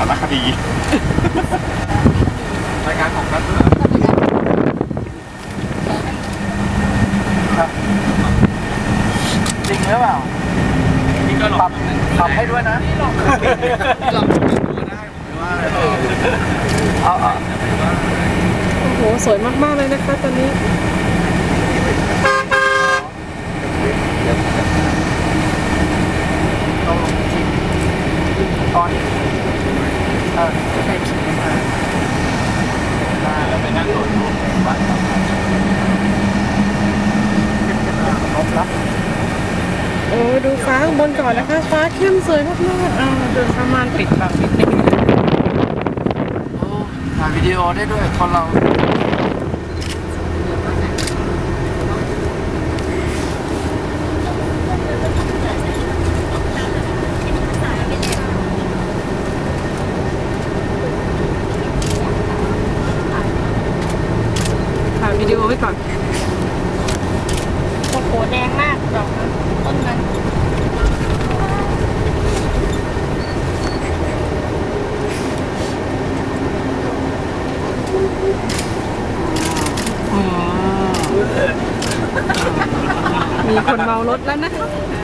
สารคดีรายการของรัฐจริงหรือเปล่านี่ก็หลปอรักบปรับให้ด้วยนะหลอกดูได้ผมว่าอะไรหรอกเอาเอาโอ้โหสวยมากๆเลยนะคะตอนนี้ เอาชิมตอน เออใช่ชิมมาแล้วไปนั่งโหลดรูปบ้านเราครบแล้โอ้ดูฟ้าข้างบนก่อนนะคะ ฟ้าเข้มสวยมากๆอ่าเดินประมาณปิดบังนิดนึงโอ้ถ่ายวิดีโอได้ด้วยคนเรา ถ่ายวิดีโอ ไว้ก่อนโอ้โหแดงมากดอกนั้นต้นนั้นอืมมีคนเมารถแล้วนะคะ